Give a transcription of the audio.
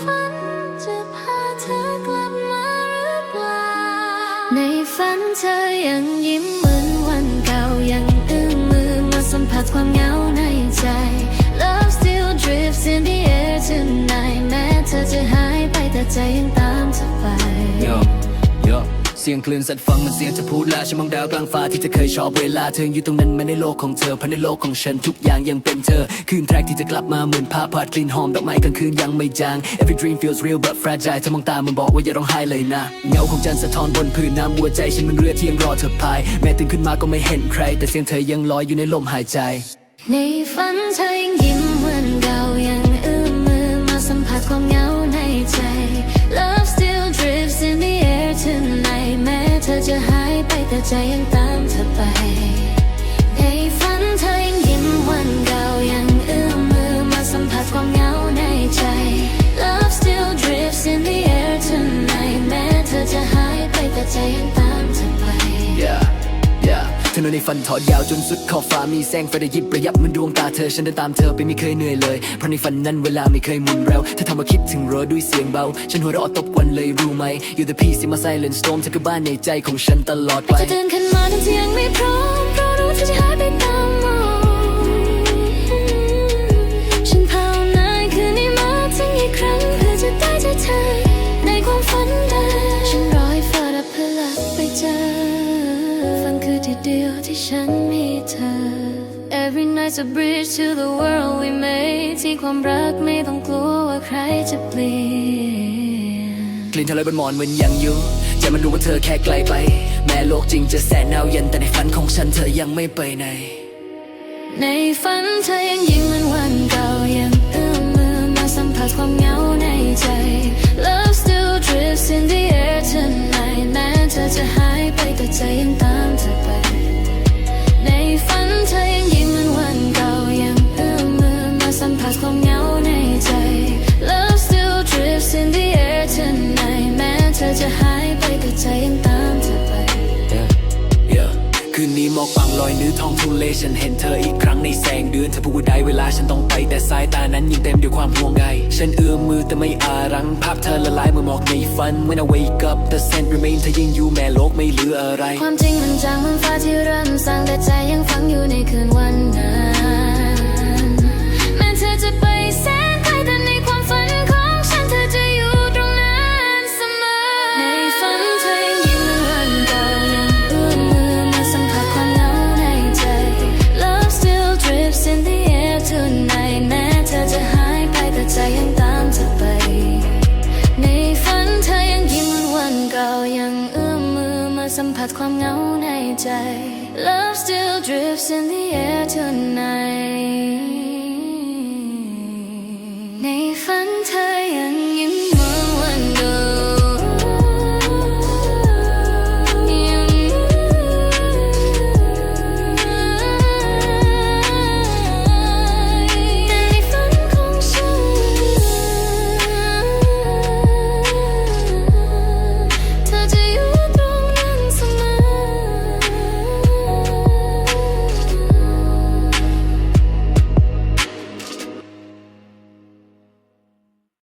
ในฝันเธอยังยิ้มเหมือนวันเก่ายังอึ้งมือมาสัมผัสความเหงาในใจ Love still drifts in the air tonight แม้เธอจะหายไปแต่ใจ เสียงคลื่นสัตว์ฟังมันเสียงจะพูดลาฉันมองดาวกลางฟ้าที่เธอเคยชอบเวลาเธออยู่ตรงนั้นแม้ในโลกของเธอเพราะในโลกของฉันทุกอย่างยังเป็นเธอ คืนแทรกที่จะกลับมาเหมือนภาพพัดกลิ่นหอมดอกไม้กลางคืนยังไม่จาง Every dream feels real but fragile เธอมองตามันบอกว่าอย่าร้องไห้เลยนะ เงาของจันทร์สะท้อนบนพื้นน้ำหัวใจฉันมันเรือที่ยังรอเธอพาย แม้ตื่นขึ้นมาก็ไม่เห็นใคร แต่เสียงเธอยังลอยอยู่ในลมหายใจ ในฝันเธอยังยิ้มเหมือนเก่า จะหายไปแต่ใจยังตามเธอไป ในฝันเธอยังยิ้มวันกัน นนในฝันทอดยาวจนสุดขอบฟ้ามีแสงไฟระยิบระยับเหมือนดวงตาเธอ ฉันเดินตามเธอไปไม่เคยเหนื่อยเลย เพราะในฝันนั้นเวลาไม่เคยหมุนเร็วเธอทำมาคิดถึงรอด้วยเสียงเบา ฉันหัวเราะตบวันเลยรู้ไหม You the peace in my silent storm เธอคือบ้านในใจของฉันตลอดไปจะตื่นขึ้นมาทั้งที่ยังไม่พร้อมเพราะรู้เธอจะหายไปตาม ฉันมีเธอ Every night's a bridge to the world we made ที่ความรักไม่ต้องกลัวว่าใครจะเปลี่ยนกลิ่นเธอลอยบนหมอนเหมือนยังอยู่ใจมันรู้ว่าเธอแค่ไกลไป แม้โลกจริงจะแสนหนาวเย็นแต่ในฝันของฉันเธอยังไม่ไปไหน ในฝันเธอยังยิ้มเหมือนวันเก่ายังเอื้อมมือมาสัมผัสความเหงาในใจ Love still drifts in the air tonight แม้เธอจะหายไปแต่ใจยังตามเธอ จะหายไปแต่ใจยังตามเธอไป yeah. คืนนี้หมอกบางลอยนื้อท้องทุเลฉันเห็นเธออีกครั้งในแสงเดือนเธอพูดว่าได้เวลาฉันต้องไปแต่สายตานั้นยังเต็มด้วยความห่วงใยฉันเอื้อมมือแต่ไม่อารัง ภาพเธอละลายเมื่อหมอกในฝัน When I wake up the scent remain เธอยังอยู่แม้โลกไม่เหลืออะไร ความจริงมันจางเหมือนฟ้าที่เริ่มสร้างแต่ใจยังฝังอยู่ในคืนวันนั้น สัมผัสความเหงาในใจ Love still drifts in the air tonight